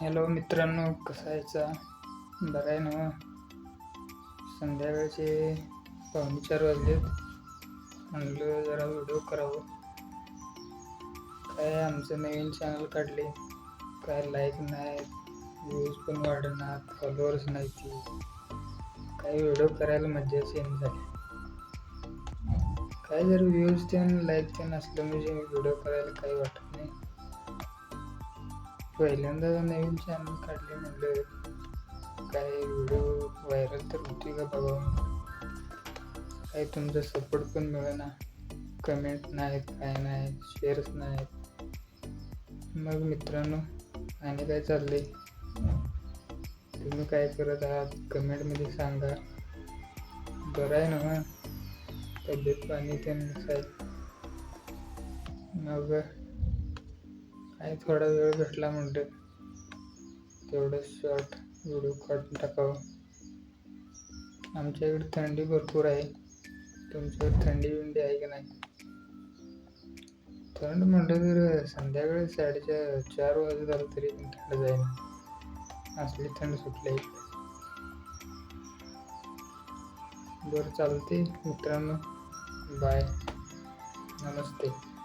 Hello मित्रांनो कसा आहेचा बरं आहे ना? संध्याकाळचे पाहुणे चार वाजलेत म्हणलं जरा व्हिडिओ करावं. काय आमचं नवीन चॅनल काढले? काय लाईक नाही व्ह्यूज पण वाढणार फॉलोअर्स नाही ती काय व्हिडिओ करायला मज्जाच येईन झाली. काय जर व्ह्यूज ते लाईक ते नसलं म्हणजे व्हिडिओ करायला काही वाटत? पहिल्यांदा नवीन चॅनल काढले म्हणलं काय व्हिडिओ व्हायरल तर होती का बघा काय तुमचा सपोर्ट पण मिळेना. कमेंट नाहीत काय नाही शेअर्स नाहीत. मग मित्रांनो आणि काय चाललंय? तुम्ही काय करत आहात? कमेंटमध्ये सांगा. बरं आहे ना? तब्येत पाणी ते नसाय मग आणि थोडा वेळ भेटला म्हणते तेवढं शॉर्ट व्हिडिओ काढून टाकावं. आमच्या इकडे थंडी भरपूर आहे. तुमच्याकडे थंडी बिंडी आहे की नाही? थंड म्हटलं तर संध्याकाळी साडेचार चार वाजत झालं तरी पण थंड जाईना असली थंड सुटली. आहे बरं चालते मित्रांनो. बाय नमस्ते.